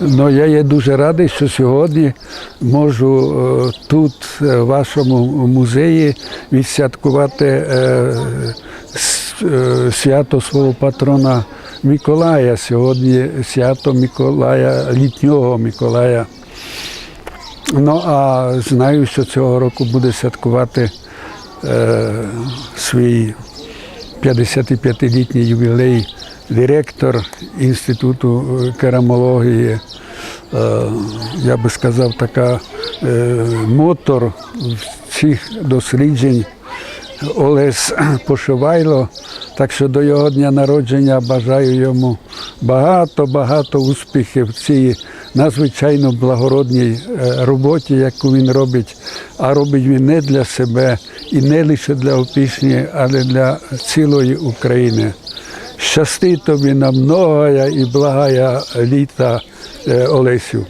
Ну, я є дуже радий, що сьогодні можу е, тут, е, в вашому музеї, відсвяткувати е, свято свого патрона Миколая. Сьогодні свято Миколая, літнього Миколая. Ну, а знаю, що цього року буде святкувати свій 55-літній ювілей директор Інституту е, керамології. Е, я би сказав, така е, мотор цих досліджень Олес Пошивайло. Так що до його дня народження бажаю йому багато-багато успіхів в цій надзвичайно благородній роботі, яку він робить. А робить він не для себе і не лише для опішні, але для цілої України. Щасти тобі на многая і благая літа, е, Олесю.